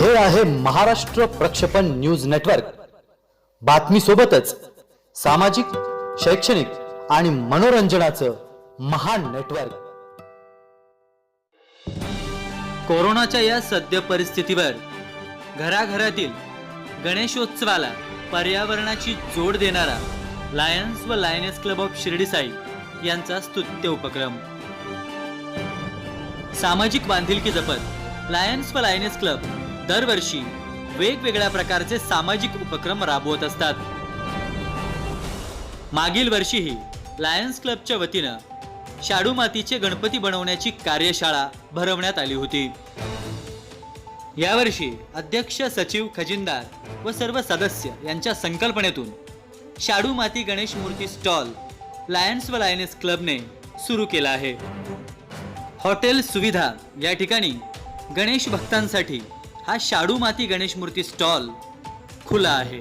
हे आहे महाराष्ट्र प्रक्षेपण न्यूज नेटवर्क. बातमी सोबतच सामाजिक शैक्षणिक आणि मनोरंजनाचं महान नेटवर्क. कोरोनाच्या या सद्य परिस्थितीवर घराघरातील गणेशोत्सवाला पर्यावरणाची जोड देणारा लायन्स व lioness club of Shirdi Sai यांचा स्तुत्य उपक्रम. सामाजिक बांधिलकी जपत लायन्स व लायनेस क्लब दरवर्षी वेगवेगळ्या प्रकारचे सामाजिक उपक्रम राबवत असतात. मागील वर्षीही लायन्स क्लबच्या वतीनं शाडू मातीचे गणपती बनवण्याची कार्यशाळा भरवण्यात आली होती. यावर्षी अध्यक्ष सचिव खजिनदार व सर्व सदस्य यांच्या संकल्पनेतून शाडू माती गणेश मूर्ती स्टॉल लायन्स व लायनेस क्लबने सुरू केला आहे. हॉटेल सुविधा या ठिकाणी गणेश भक्तांसाठी हा शाडू माती गणेश मूर्ती स्टॉल खुला आहे.